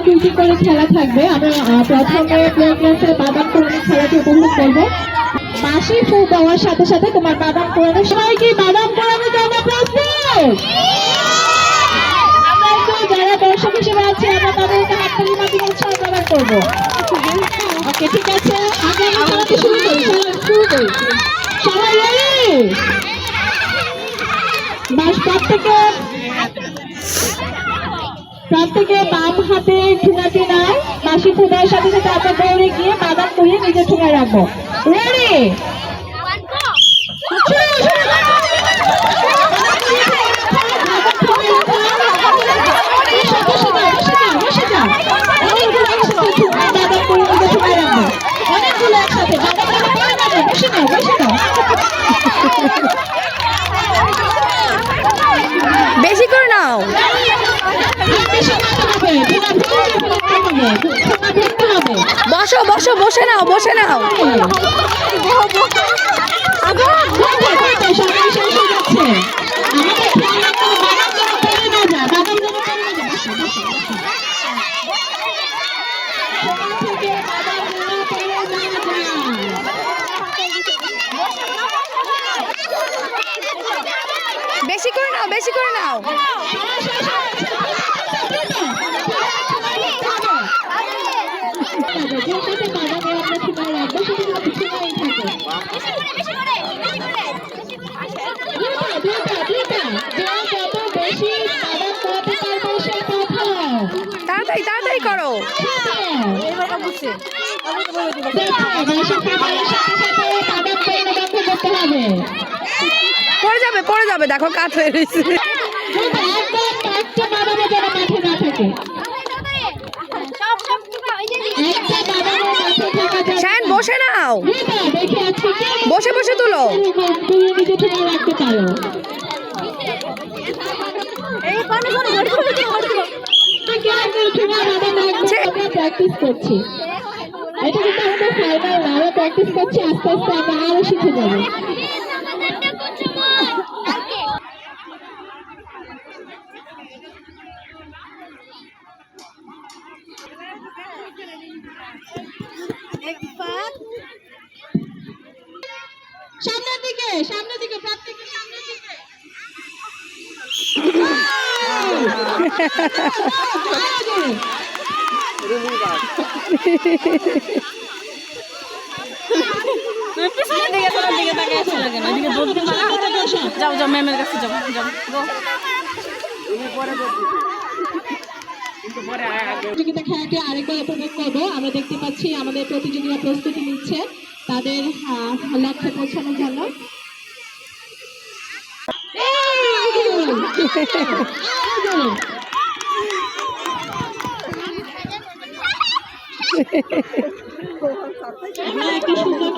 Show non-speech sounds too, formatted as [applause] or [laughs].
দুটি করে খেলা থাকবে। আহ, প্রথমে প্লে গ্রাউন্ডে বাদাম কোরআনের খেলাটি উপভোগ করব। বাসি ফু দেওয়ার সাথে সাথে তোমার বাদাম কোরআনের সবাই কি বাদাম কোরআনের জন্য প্রস্তুত? যারা দর্শক হিসেবে আছে আমরা তাদেরকে হাততালি মাধ্যমে উৎসাহ প্রদান করব। ওকে ঠিক আছে। আমরা শুরু করি। শুরু করি। সবাই? বাস প্রত্যেকে প্রত্যেকে বাম হাতে ঠুঙাটি নাই বাসি ফুটার সাথে সাথে আমরা দৌড়ে গিয়ে বাদাম করিয়ে নিজের ঠুঙায় রাখব। রেডি অনেকগুলো একসাথে বাদাম পরে যাবে বসে নাও বসে নাও বেশি করে নাও বেশি মাথা হবে ঠুঙা ভিতরে হবে ঠুঙা ভিতরে হবে বসো বসো বসে নাও বসে নাও। বেশি করে নাও বেশি করে নাও। পড়ে যাবে পড়ে যাবে দেখো কাত হয়ে বসে নাও? বসে বসে তুলো। এই প্র্যাকটিস করছি। এটা কিন্তু আমাদের ফাইনাল না আমরা প্র্যাকটিস করছি আস্তে আস্তে আমরা আরও শিখে যাব। সামনের দিকে সামনের দিকে প্রত্যেকে সামনের দিকে। [laughs] যাও যাও ম্যামের কাছে যাও যাও প্রতিযোগিতা খেলাটি আরেকবার উপভোগ করব আমরা দেখতে পাচ্ছি আমাদের প্রতিযোগীরা প্রস্তুতি নিচ্ছে তাদের লক্ষ্যে পৌঁছানোর জন্য [laughs] একটা সুন্দর